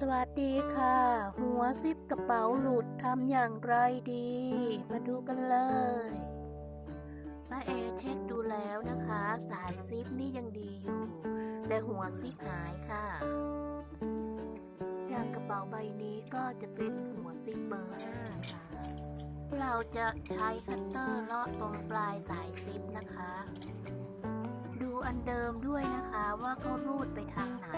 สวัสดีค่ะ หัวซิปกระเป๋าหลุดทำอย่างไรดี มาดูกันเลยป้าเอเช็คดูแล้วนะคะ สายซิปนี่ยังดีอยู่ แต่หัวซิปหายค่ะอย่างกระเป๋าใบนี้ก็จะเป็นหัวซิปเบอร์ห้าค่ะ เราจะใช้คัตเตอร์เลาะตรงปลายสายซิปนะคะ ดูอันเดิมด้วยนะคะว่าเขารูดไปทางไหน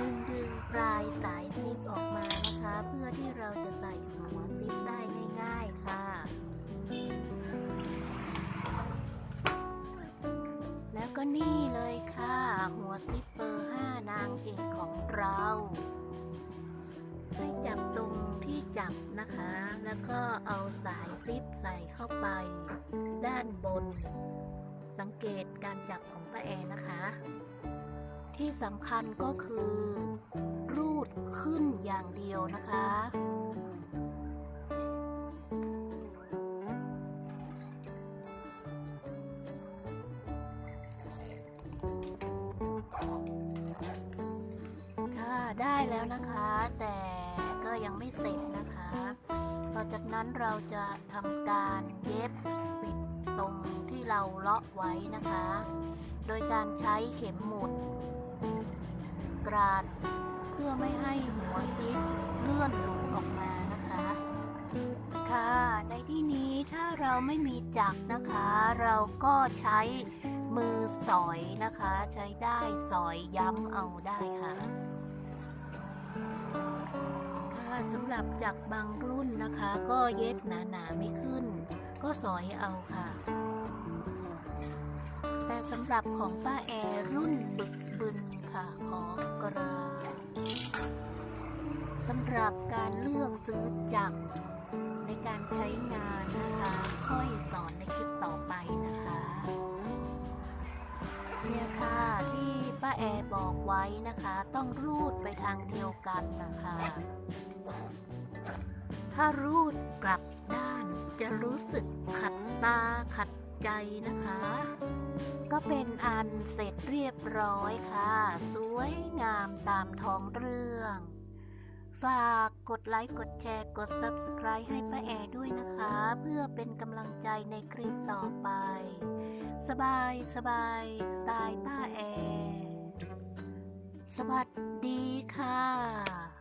ดึงดึงปลายสายซิปออกมานะคะ เพื่อที่เราจะใส่หัวซิปได้ง่ายๆค่ะ แล้วก็นี่เลยค่ะ หัวซิปเบอร์5นางเอกของเราให้จับตรงที่จับนะคะ แล้วก็เอาสายซิปใส่เข้าไป ด้านบน สังเกตการจับของป้าแอนนะคะ ที่สำคัญก็คือ รูดขึ้นอย่างเดียวนะคะ ค่ะได้แล้วนะคะแต่ก็ยังไม่เสร็จนะคะต่อจากนั้นเราจะทำการเย็บปิดตรงที่เราเลาะไว้นะคะ โดยการใช้เข็มหมุด กราดเพื่อไม่ให้หัวซิปเลื่อนหลุดออกมานะคะ ค่ะ ในที่นี้ถ้าเราไม่มีจักรนะคะ เราก็ใช้มือสอยนะคะ ใช้ได้สอยย้ำเอาได้ค่ะค่ะสำหรับจักรบางรุ่นนะคะ ก็เย็บหนาๆไม่ขึ้น ก็สอยเอาค่ะ สำหรับของป้าแอร์รุ่นบึกบึนค่ะขอกราสำหรับการเลือกซื้อจักรในการใช้งานนะคะค่อยสอนในคลิปต่อไปนะคะเนี่ยค่ะที่ป้าแอร์บอกไว้นะคะ ต้องรูดไปทางเดียวกันนะคะ ถ้ารูดกลับด้านจะรู้สึกขัดตาขัดใจนะคะ ก็เป็นอันเสร็จเรียบร้อยค่ะ สวยงามตามท้องเรื่อง ฝากกดไลค์กดแชร์กด Subscribe ให้ป้าแอร์ด้วยนะคะ เพื่อเป็นกำลังใจในคลิปต่อไป สบายสบายสไตล์ป้าแอร์สวัสดีค่ะ